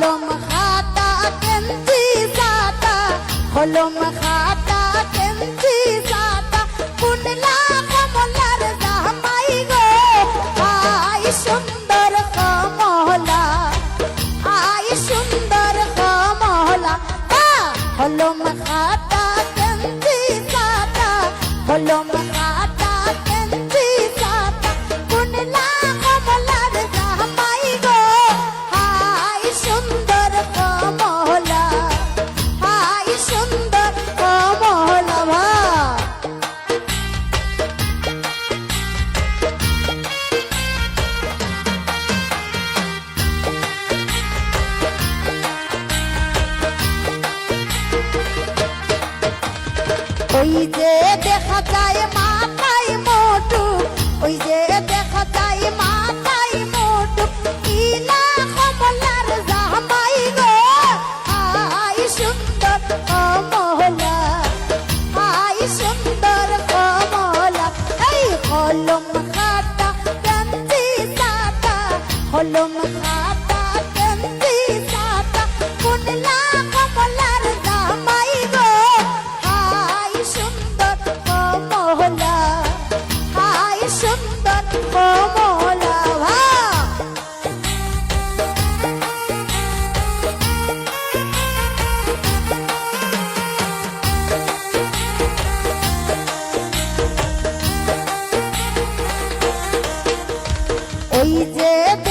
কলম খাতা কেন্দ্রি সাতা কলম খাতা কেন্দ্রি সাতা। কুনলা কমলার জামাই গো আই সুন্দর কমলা আই সুন্দর কমলা। আ, ওই যে দেখা যায় মাথায় মোটু, ওই যে দেখা যায় মাথায় মোটু ইলা কমলার জামাই গো। হাই সুন্দর কমলা হাই সুন্দর কমলা, এই কলম খাতা কান্তি সাতা কলম খাতা। ওই যে